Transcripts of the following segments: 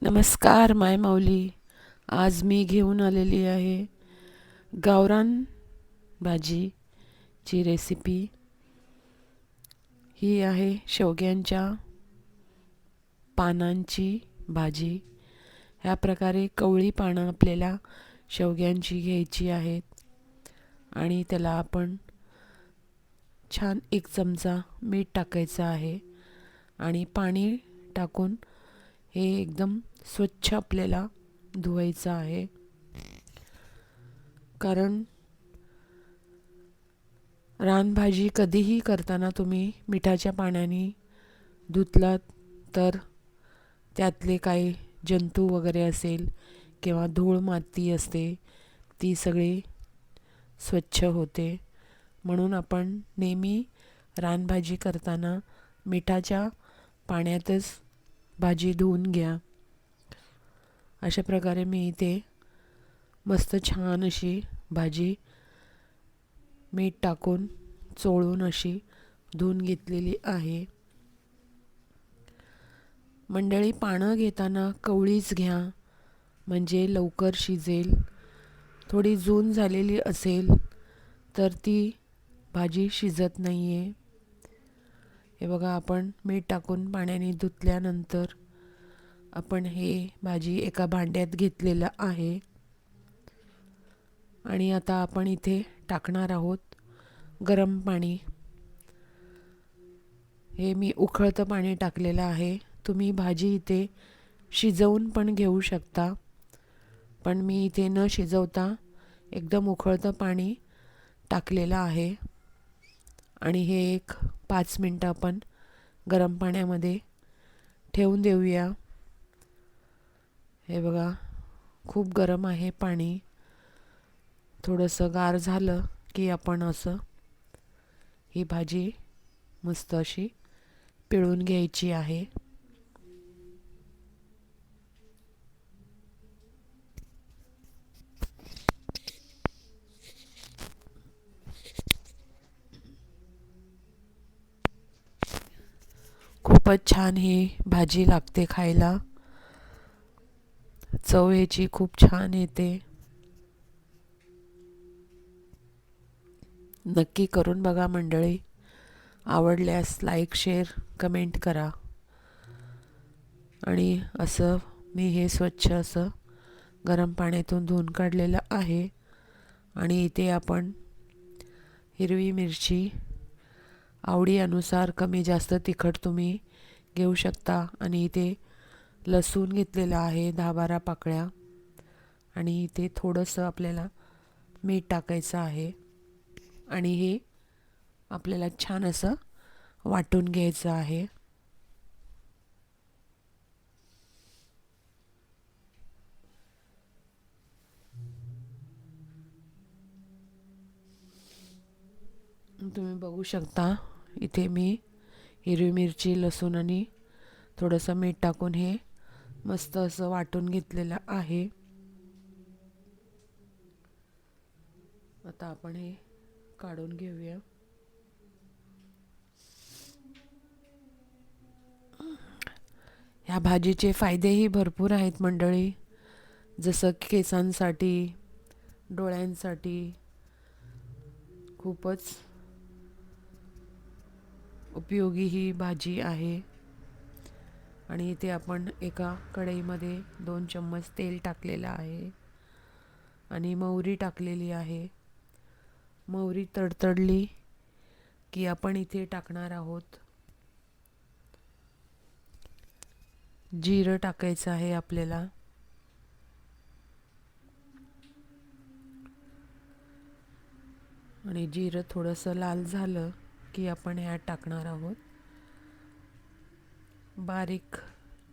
नमस्कार माय माऊली. आज मी घेऊन आलेली आहे गावरान भाजीची रेसिपी ही आहे शेवग्यांच्या पानांची भाजी. ह्या प्रकारे कवळी पानं आपल्याला शेवग्यांची घ्यायची आहेत आणि त्याला आपण छान एक चमचा मीठ टाकायचं आहे आणि पाणी टाकून हे एकदम स्वच्छ आपल्याला धुवायचं आहे. कारण रानभाजी कधीही करताना तुम्ही मिठाच्या पाण्याने धुतलात तर त्यातले काही जंतू वगैरे असेल किंवा धूळ माती असते ती सगळी स्वच्छ होते. म्हणून आपण नेहमी रानभाजी करताना मिठाच्या पाण्यातच भाजी धुवून घ्या. अशा प्रकारे मी इथे मस्त छान अशी भाजी मीठ टाकून चोळून अशी धुवून घेतलेली आहे. मंडळी पानं घेताना कवळीच घ्या म्हणजे लवकर शिजेल. थोडी जून झालेली असेल तर ती भाजी शिजत नाही आहे हे बघा आपण मीठ टाकून पाण्याने धुतल्यानंतर आपण हे भाजी एका भांड्यात घेतलेलं आहे. आणि आता आपण इथे टाकणार आहोत गरम पाणी. हे मी उखळतं पाणी टाकलेलं आहे. तुम्ही भाजी इथे शिजवून पण घेऊ शकता. पण मी इथे न शिजवता एकदम उखळतं पाणी टाकलेलं आहे. आणि हे एक पाच मिनटं आपण गरम पाण्यामध्ये ठेवून देऊया. हे बघा खूप गरम आहे पाणी. थोडंसं गार झालं की आपण असं ही भाजी मस्त अशी पिळून घ्यायची आहे. खूपच छान ही भाजी लागते खायला. चव ह्याची खूप छान येते. नक्की करून बघा मंडळी. आवडल्यास लाईक शेअर कमेंट करा. आणि असं मी हे स्वच्छ असं गरम पाण्यातून धुवून काढलेलं आहे. आणि इथे आपण हिरवी मिरची आवडी अनुसार कमी जास्त तिखट तुम्ही घेऊ शकता. आणि इथे लसूण घेतलेलं आहे दहा बारा पाकळ्या. आणि इथे थोडंसं आपल्याला मीठ टाकायचं आहे. आणि हे आपल्याला छान असं वाटून घ्यायचं आहे. तुम्ही बघू शकता इथे मी हिरवी मिरची लसूण आणि थोडंसं मीठ टाकून हे मस्त असं वाटून घेतलेलं आहे. आता आपण हे काढून घेऊया. ह्या भाजीचे फायदेही भरपूर आहेत मंडळी. जसं केसांसाठी डोळ्यांसाठी खूपच उपयोगी ही भाजी आहे. आणि इथे आपण एका कढईमध्ये दोन चम्मच तेल टाकलेलं आहे. आणि मोहरी टाकलेली आहे. मोहरी तडतडली की आपण इथे टाकणार आहोत. जिरं टाकायचं आहे आपल्याला. आणि जिरं थोडंसं लाल झालं की आपण ह्यात टाकणार आहोत. बारीक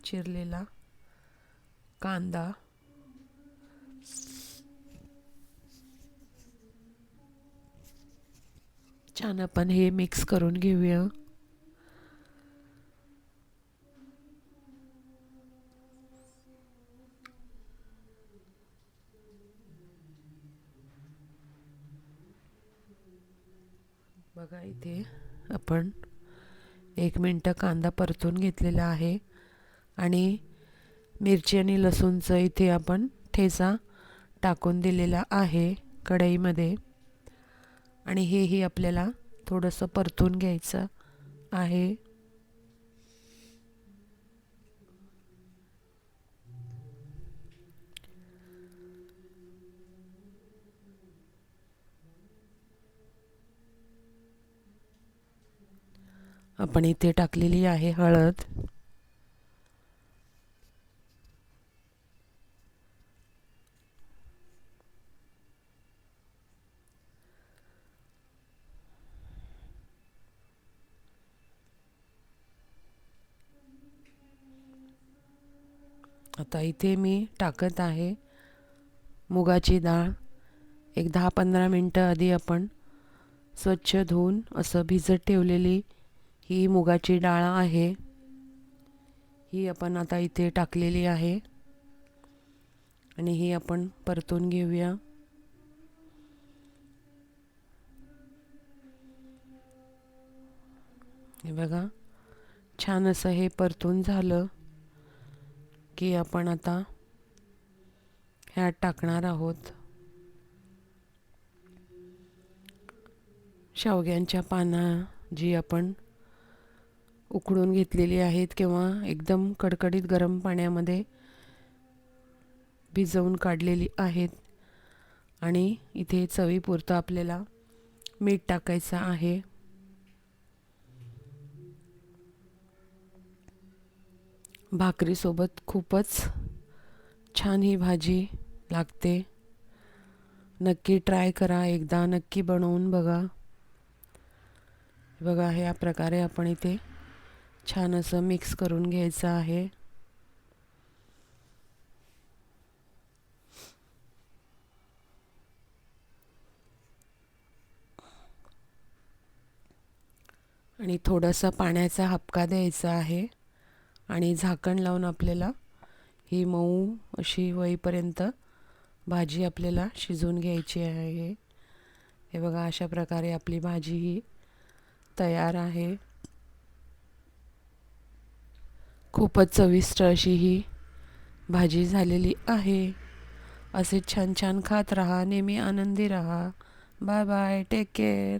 चिरलेला कांदा. छान आपण हे मिक्स करून घेऊया. बघा इथे आपण एक मिनटं कांदा परतून घेतलेला आहे आणि मिरची आणि लसूणचं इथे आपण ठेचा टाकून दिलेला आहे कढईमध्ये. आणि हेही आपल्याला थोडंसं परतून घ्यायचं आहे. आपण इथे टाकलेली आहे हळद. आता इथे मी टाकत आहे मुगाची डाळ. एक दहा पंधरा मिनटं आधी आपण स्वच्छ धुवून असं भिजत ठेवलेली ही मुगाची डाळ आहे. ही आपण आता इथे टाकलेली आहे. आणि ही आपण परतून घेऊया. हे बघा छान असं हे परतून झालं की आपण आता ह्यात टाकणार आहोत. शेवग्यांच्या पाना जी आपण उकडून घेतलेली आहेत किंवा एकदम कडकडीत गरम पाण्यामध्ये भिजवून काढलेली आहेत. आणि इथे चवीपुरतं आपल्याला मीठ टाकायचं आहे. भाकरीसोबत खूपच छान ही भाजी लागते. नक्की ट्राय करा एकदा नक्की बनवून बघा. बघा ह्या प्रकारे आपण इथे छान असं मिक्स करून घ्यायचं आहे. आणि थोडासा पाण्याचा हपका द्यायचा आहे. आणि झाकण लावून आपल्याला ही मऊ अशी होईपर्यंत भाजी आपल्याला शिजवून घ्यायची आहे. हे बघा अशा प्रकारे आपली भाजी ही तयार आहे. खूपच चविष्ट अशी ही भाजी झालेली आहे. असे छान छान खात राहा नेहमी आनंदी राहा. Bye bye take care